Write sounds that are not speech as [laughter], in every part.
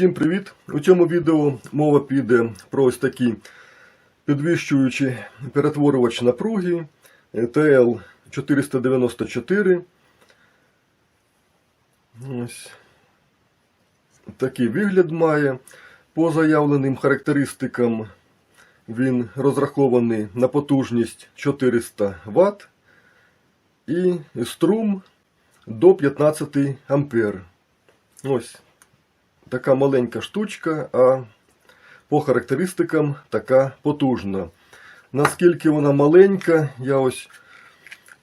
Усім привіт! У цьому відео мова піде про ось такі підвищуючі перетворювач напруги TL494. Ось такий вигляд має. По заявленим характеристикам він розрахований на потужність 400 Вт і струм до 15 ампер. Ось така маленька штучка, а по характеристикам така потужна. Наскільки вона маленька, я ось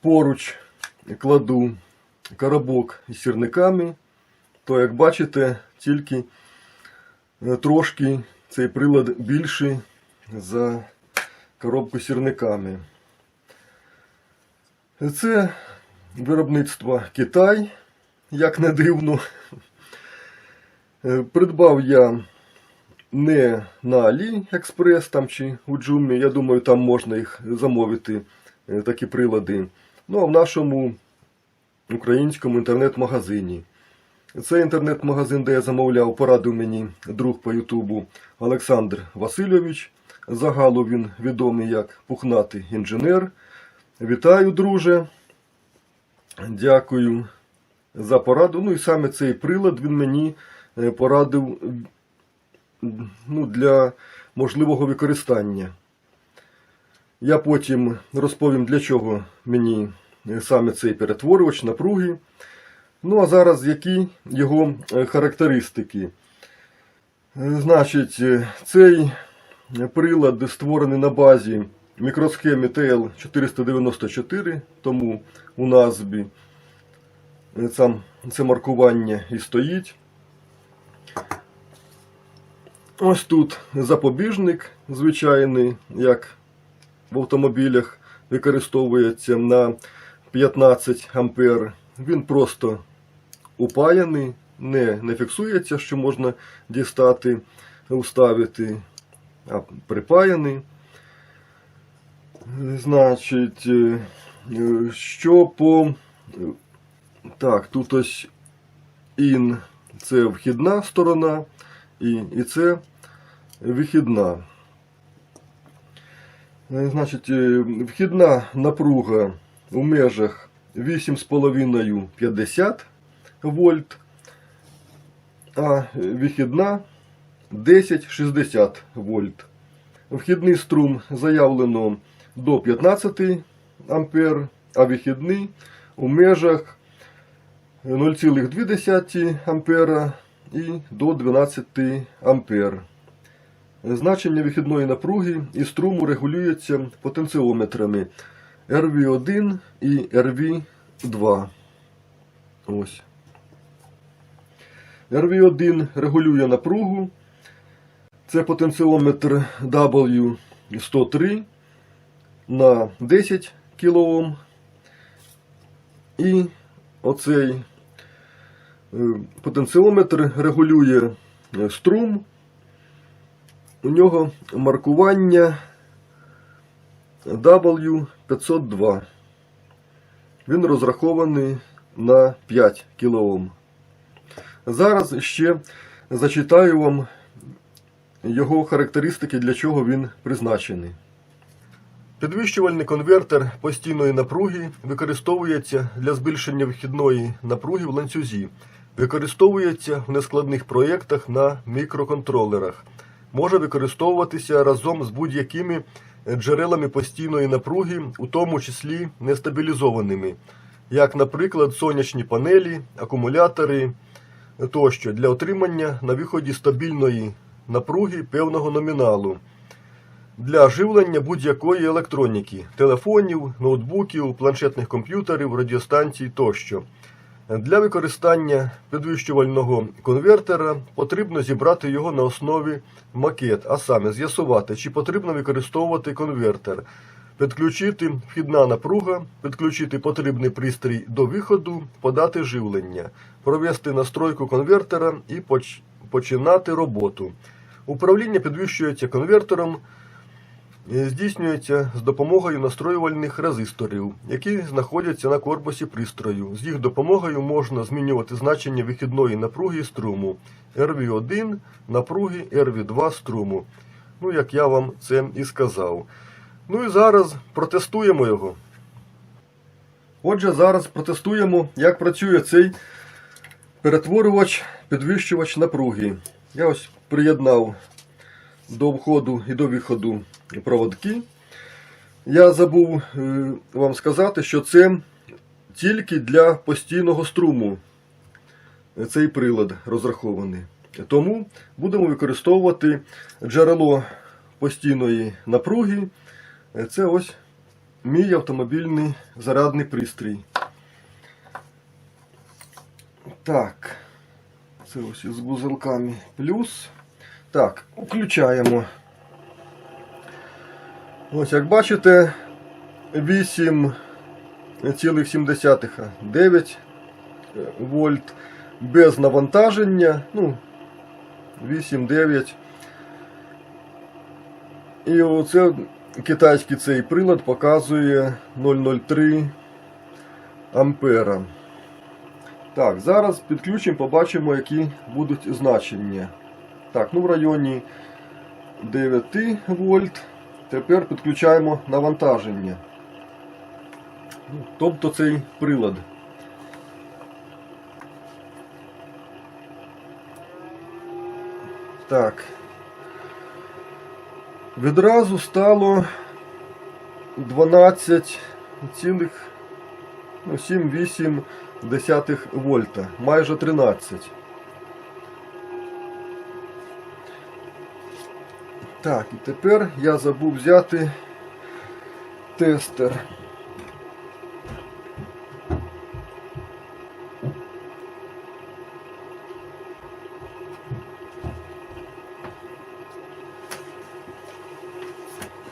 поруч кладу коробок із сірниками, то, як бачите, тільки е, трошки цей прилад більший за коробку з сірниками. Це виробництво Китай, як не дивно. Е, Придбав я не на AliExpress там чи у Джумі. Я думаю, там можна їх замовити, е, такі прилади. Ну а в нашому українському інтернет-магазині. Цей інтернет-магазин, де я замовляв, порадив мені друг по Ютубу Олександр Васильович. Загалу він відомий як пухнатий інженер. Вітаю, друже. Дякую за пораду. Ну і саме цей прилад він мені порадив ну, для можливого використання. Я потім розповім, для чого мені е, саме цей перетворювач напруги. Ну, а зараз які його е, характеристики. Е, Значить, е, цей прилад створений на базі мікросхеми TL494, тому у назві е, це маркування і стоїть. Ось тут запобіжник звичайний, як в автомобілях використовується на 15 ампер. Він просто упаяний, не, не фіксується, що можна дістати, вставити, а припаяний. Значить, е, е, що по. Так, тут ось ін це вхідна сторона, і, і це вихідна. Е, Значить, е, вхідна напруга у межах 8,5-50 вольт, а вихідна 10-60 вольт. Вхідний струм заявлено до 15 ампер, а вихідний у межах 0,2 ампера і до 12 ампер. Значення вихідної напруги і струму регулюється потенціометрами RV1 і RV2. Ось. RV1 регулює напругу. Це потенціометр W103 на 10 кОм. І оцей потенціометр регулює е, струм. У нього маркування W502. Він розрахований на 5 кОм. Зараз ще зачитаю вам його характеристики, для чого він призначений. Підвищувальний конвертер постійної напруги використовується для збільшення вихідної напруги в ланцюзі. Використовується в нескладних проєктах на мікроконтролерах. Може використовуватися разом з будь-якими джерелами постійної напруги, у тому числі нестабілізованими, як, наприклад, сонячні панелі, акумулятори тощо для отримання на виході стабільної напруги певного номіналу для живлення будь-якої електроніки, телефонів, ноутбуків, планшетних комп'ютерів, радіостанцій тощо. Для використання підвищувального конвертера потрібно зібрати його на основі макет, а саме з'ясувати, чи потрібно використовувати конвертер, підключити вхідна напруга, підключити потрібний пристрій до виходу, подати живлення, провести настройку конвертера і поч- починати роботу. Управління підвищується конвертером здійснюється з допомогою настроювальних резисторів, які знаходяться на корпусі пристрою. З їх допомогою можна змінювати значення вихідної напруги струму RV1 напруги RV2 струму. Ну, як я вам це і сказав. Ну і зараз протестуємо його. Отже, зараз протестуємо, як працює цей перетворювач, підвищувач напруги. Я ось приєднав до входу і до виходу проводки. Я забув е, вам сказати, що це тільки для постійного струму цей прилад розрахований. Тому будемо використовувати джерело постійної напруги. Це ось мій автомобільний зарядний пристрій. Так, це ось із вузелками плюс. Так, включаємо. Ось, як бачите, 8,7 9 вольт без навантаження. Ну, 8-9. І оце китайський цей прилад показує 0,03 ампера. Так, зараз підключимо, побачимо, які будуть значення. Так, ну в районі 9 вольт. Тепер підключаємо навантаження. Ну, Тобто цей прилад. Так. Відразу стало 12,7-8 вольта, майже 13. Так, і тепер я забув взяти тестер.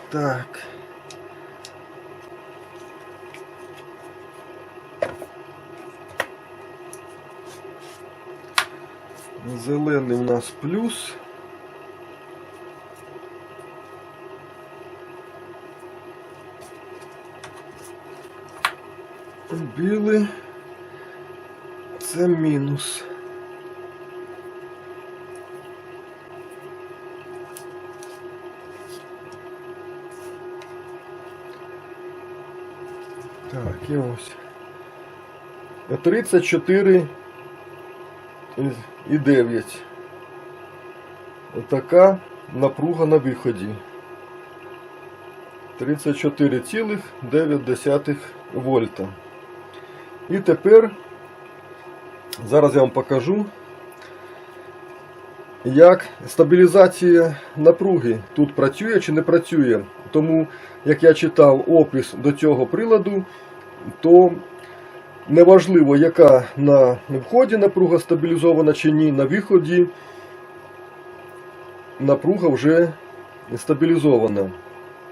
Так. Зелений у нас плюс. Білий. Це мінус. Так, і ось. 34 і 9. Така напруга на виході. 34,9 вольта. І тепер зараз я вам покажу, як стабілізація напруги тут працює чи не працює. Тому, як я читав опис до цього приладу, то неважливо, яка на вході напруга стабілізована чи ні, на виході напруга вже стабілізована.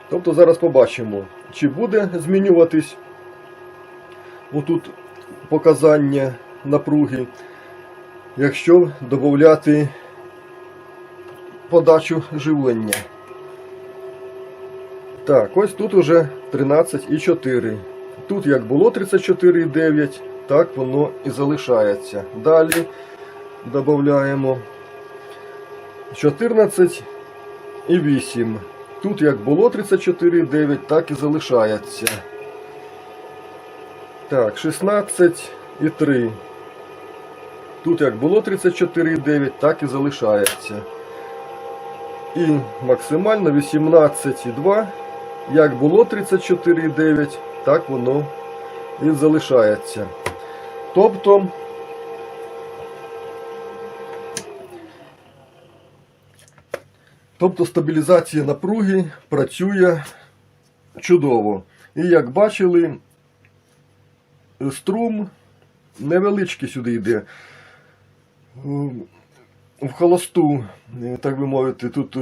Тобто зараз побачимо, чи буде змінюватись отут показання напруги, якщо додати подачу живлення. Так, ось тут уже 13,4. Тут як було 34,9, так воно і залишається. Далі додаємо 14,8. Тут як було 34,9, так і залишається. Так, 16,3. Тут як було 34,9, так і залишається. І максимально 18,2. Як було 34,9, так воно і залишається. Тобто Тобто стабілізація напруги працює чудово. І як бачили, струм невеличкий сюди йде. В холосту, так би мовити, тут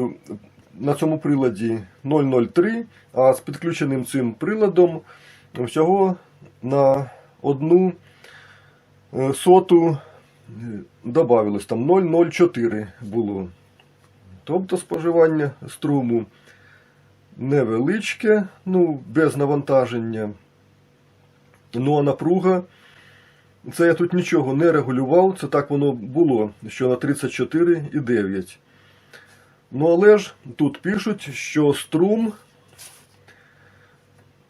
на цьому приладі 0,03, а з підключеним цим приладом всього на одну е, соту додавилось, там 0,04 було. Тобто споживання струму невеличке, ну, без навантаження. Ну а напруга. Це я тут нічого не регулював, це так воно було, що на 34,9. Ну але ж тут пишуть, що струм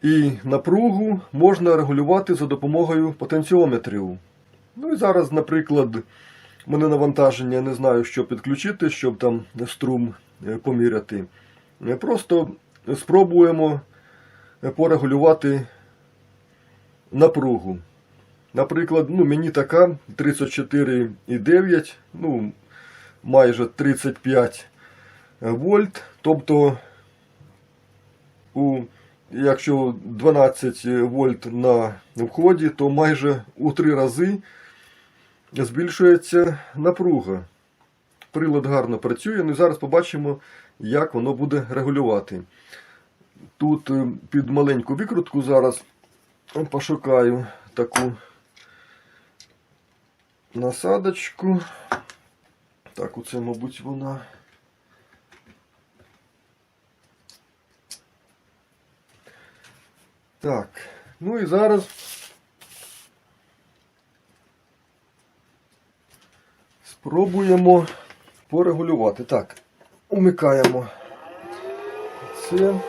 і напругу можна регулювати за допомогою потенціометрів. Ну і зараз, наприклад, мене навантаження я не знаю, що підключити, щоб там струм е, поміряти. Е, Просто спробуємо е, порегулювати напругу. Наприклад, ну, мені така 34,9, ну, майже 35 вольт. Тобто, у, якщо 12 вольт на вході, то майже у 3 рази збільшується напруга. Прилад гарно працює, ну і зараз побачимо, як воно буде регулювати. Тут е, під маленьку викрутку зараз пошукаю таку насадочку. Так, оце, мабуть, вона. Так, ну і зараз спробуємо порегулювати. Так, умикаємо це.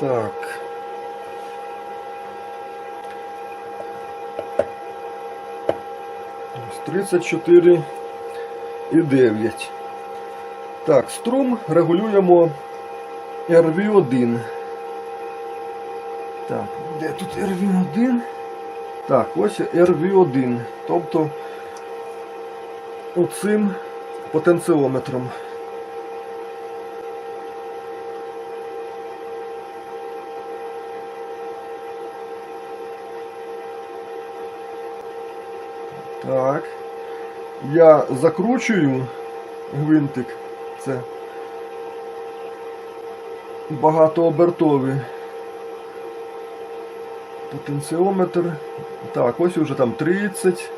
Так. Ось 34 і 9. Так, струм регулюємо RV1. Так, де тут RV1? Так, ось RV1. Тобто оцим потенціометром. Так. Я закручую гвинтик. Це багатообертовий потенціометр. Так, ось уже там 30.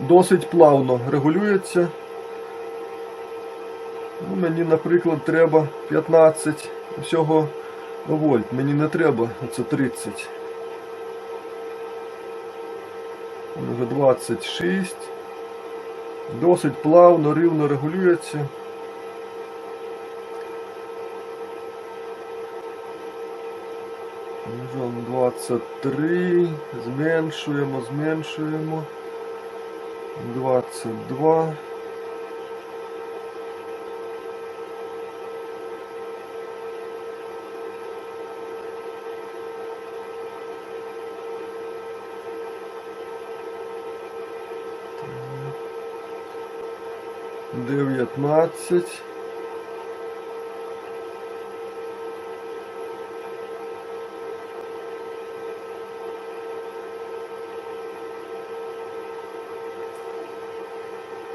Досить плавно регулюється. Ну, мені, наприклад, треба 15 всього вольт. Мені не треба, оце 30. Вже 26. Досить плавно, рівно регулюється. Вже 23. Зменшуємо, зменшуємо. 22. Дев'ятнадцять.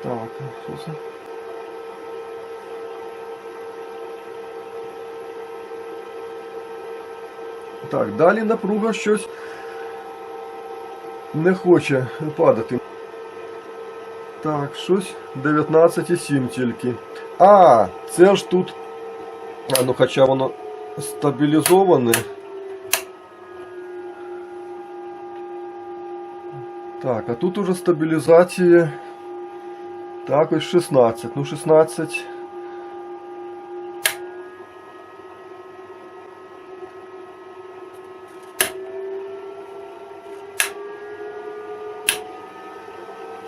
Так, що це? Так, далі напруга щось не хоче падати. Так, щось 19,7 тільки. А, це ж тут. А, ну хоча воно стабілізоване. Так, а тут уже стабілізація. Так, ось 16. Ну, 16.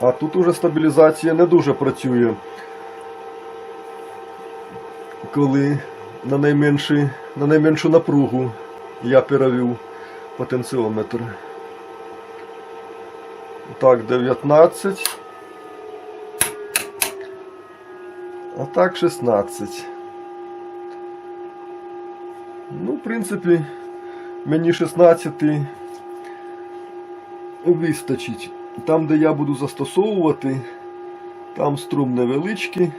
А тут уже стабілізація не дуже працює. Коли на, на найменшу напругу я перевів потенціометр. Так, 19. А так 16. Ну, в принципі, мені 16 вистачить. Там, де я буду застосовувати, там струм невеличкий.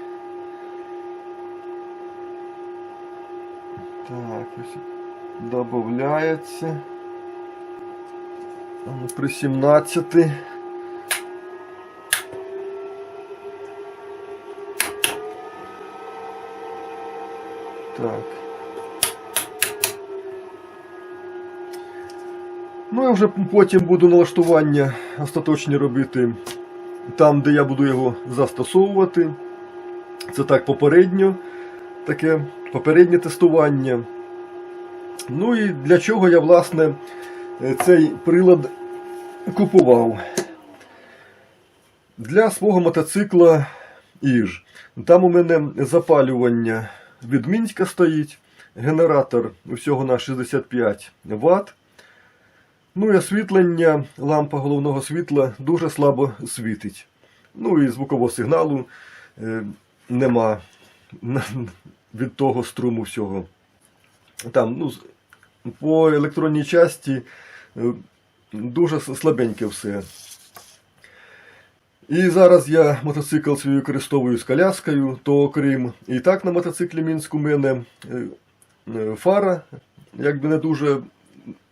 Так, ось додається. Ну, При 17. Так. Я вже потім буду налаштування остаточні робити там, де я буду його застосовувати. Це так попередньо, таке попереднє тестування. Ну і для чого я, власне, цей прилад купував? Для свого мотоцикла Іж. Там у мене запалювання від Мінська стоїть, генератор всього на 65 Вт. Ну і освітлення, лампа головного світла дуже слабо світить. Ну і звукового сигналу е, нема від того струму всього. Там, ну, по електронній часті е, дуже слабеньке все. І зараз я мотоцикл свій використовую з коляскою, то окрім і так на мотоциклі Мінськ у мене е, е, фара, якби не дуже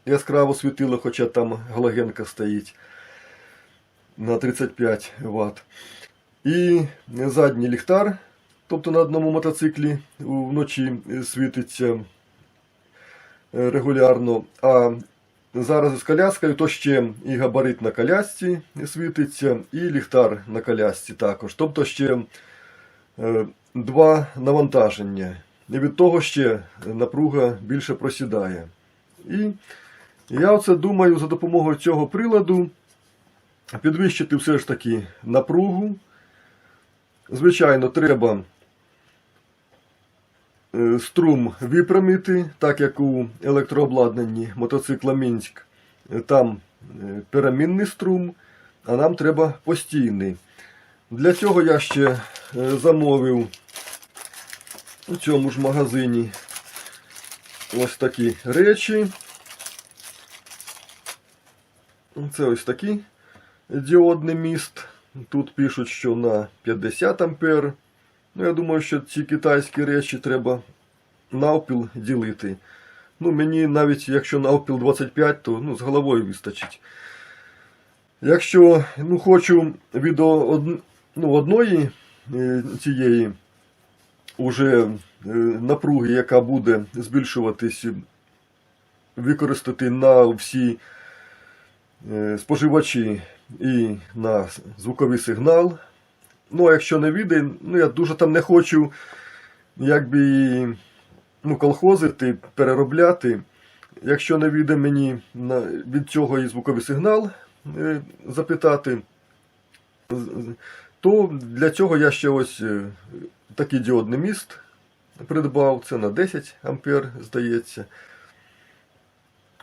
яскраво світила, хоча там галогенка стоїть на 35 Вт. І задній ліхтар, тобто на одному мотоциклі вночі світиться е, регулярно. А зараз із коляскою, то ще і габарит на колясці світиться, і ліхтар на колясці також. Тобто ще е, два навантаження. І від того ще напруга більше просідає. І я оце думаю за допомогою цього приладу підвищити все ж таки напругу. Звичайно, треба е, струм випрямити, так як у електрообладнанні мотоцикла Мінськ. Там е, перемінний струм, а нам треба постійний. Для цього я ще е, замовив у цьому ж магазині ось такі речі. Це ось такий діодний міст. Тут пишуть, що на 50 ампер. Ну, я думаю, що ці китайські речі треба навпіл ділити. Ну, мені навіть якщо навпіл 25, то ну, з головою вистачить. Якщо ну, хочу від од... ну, одної е, цієї уже е, напруги, яка буде збільшуватись, використати на всі споживачі і на звуковий сигнал. Ну, а якщо не вийде, ну я дуже там не хочу якби ну, колхозити, переробляти. Якщо не вийде мені від цього і звуковий сигнал е, запитати, то для цього я ще ось е, такий діодний міст придбав. Це на 10 ампер, здається.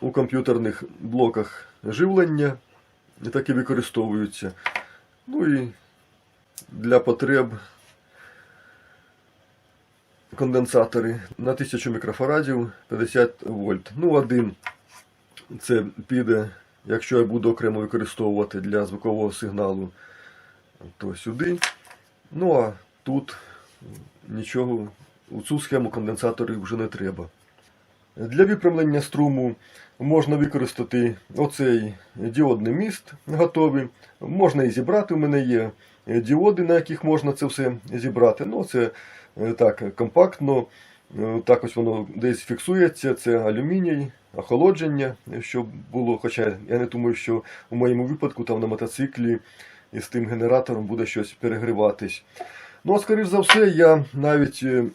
У комп'ютерних блоках живлення такі використовуються. Ну і для потреб конденсатори на 1000 мікрофарадів 50 вольт. Ну, один це піде, якщо я буду окремо використовувати для звукового сигналу, то сюди. Ну а тут нічого, у цю схему конденсаторів вже не треба. Для випрямлення струму можна використати оцей діодний міст готовий. Можна і зібрати. У мене є діоди, на яких можна це все зібрати. Ну, це е, так компактно. Е, Так ось воно десь фіксується. Це алюміній, охолодження, щоб було. Хоча я не думаю, що у моєму випадку там на мотоциклі із тим генератором буде щось перегріватись. Ну, а скоріш за все, я навіть, е,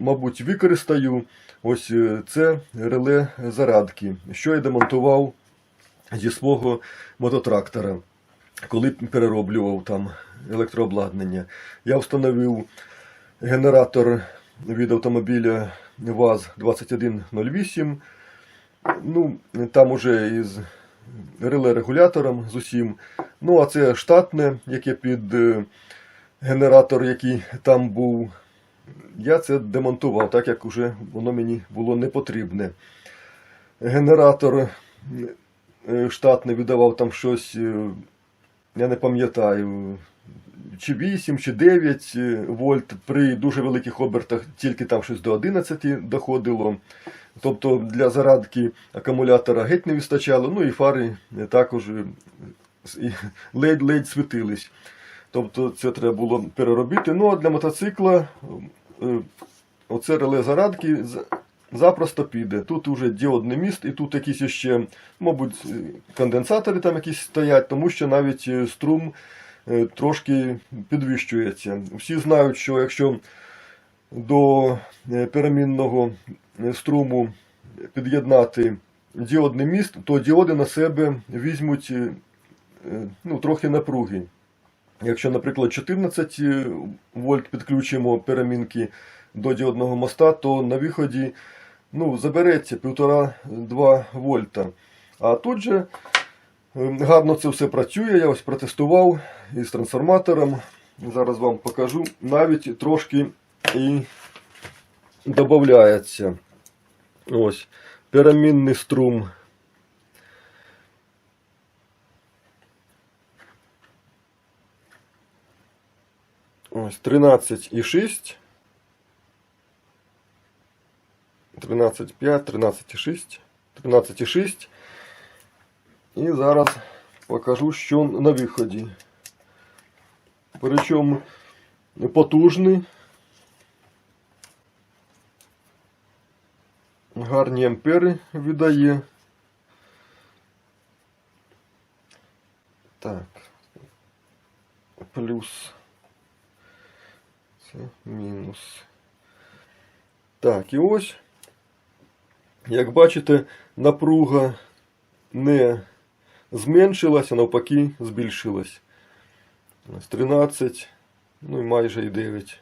мабуть, використаю ось е, це реле зарядки, що я демонтував зі свого мототрактора, коли перероблював там електрообладнання. Я встановив генератор від автомобіля ВАЗ-2108. Ну, там уже із реле-регулятором з усім. Ну, а це штатне, яке під е, генератор, який там був. Я це демонтував, так як уже воно мені було не потрібне. Генератор е, штатний видавав там щось, е, я не пам'ятаю, чи 8, чи 9 е, вольт при дуже великих обертах, тільки там щось до 11 доходило. Тобто для зарадки акумулятора геть не вистачало, ну і фари також е, [laughs] ледь-ледь світились. Тобто це треба було переробити. Ну а для мотоцикла е, оце реле зарадки запросто піде. Тут уже діодний міст, і тут якісь ще, мабуть, конденсатори там якісь стоять, тому що навіть е, струм е, трошки підвищується. Всі знають, що якщо до е, перемінного е, струму під'єднати діодний міст, то діоди на себе візьмуть е, е, ну, трохи напруги. Якщо, наприклад, 14 вольт підключимо перемінки до діодного моста, то на виході ну, забереться 1,5-2 вольта. А тут же е, гарно це все працює. Я ось протестував із трансформатором. Зараз вам покажу. Навіть трошки і додається. Ось перемінний струм. Ось 13,6. 13,5, 13,6, 13,6. І зараз покажу, що на виході. Причому потужний. Гарні ампери видає. Так. Плюс. Це мінус. Так, і ось. Як бачите, напруга не зменшилася, навпаки, збільшилась. Ось 13, ну і майже і 9.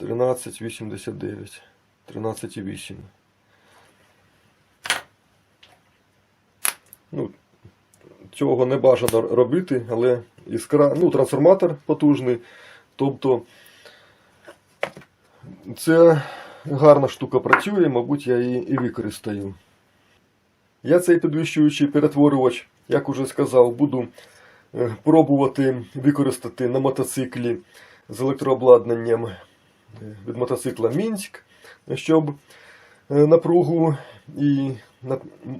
13,89. 13,8. Ну, цього не бажано робити, але іскра, ну, трансформатор потужний. Тобто це гарна штука працює, мабуть, я її і використаю. Я цей підвищуючий перетворювач, як уже сказав, буду е, пробувати використати на мотоциклі з електрообладнанням е, від мотоцикла Мінськ, щоб е, напругу і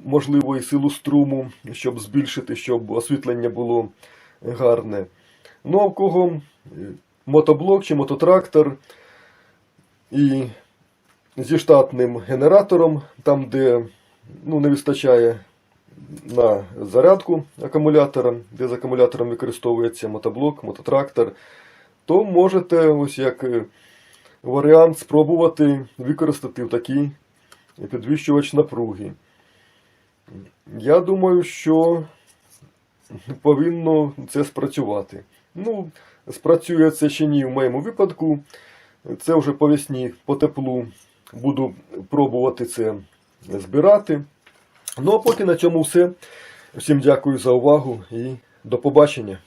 можливо і силу струму, щоб збільшити, щоб освітлення було гарне. Ну а в кого мотоблок чи мототрактор і зі штатним генератором, там, де ну, не вистачає на зарядку акумулятора, де з акумулятором використовується мотоблок, мототрактор, то можете ось як варіант спробувати використати такий підвищувач напруги. Я думаю, що повинно це спрацювати. Ну, спрацює це чи ні в моєму випадку. Це вже по весні, по теплу буду пробувати це збирати. Ну а поки на цьому все. Всім дякую за увагу і до побачення.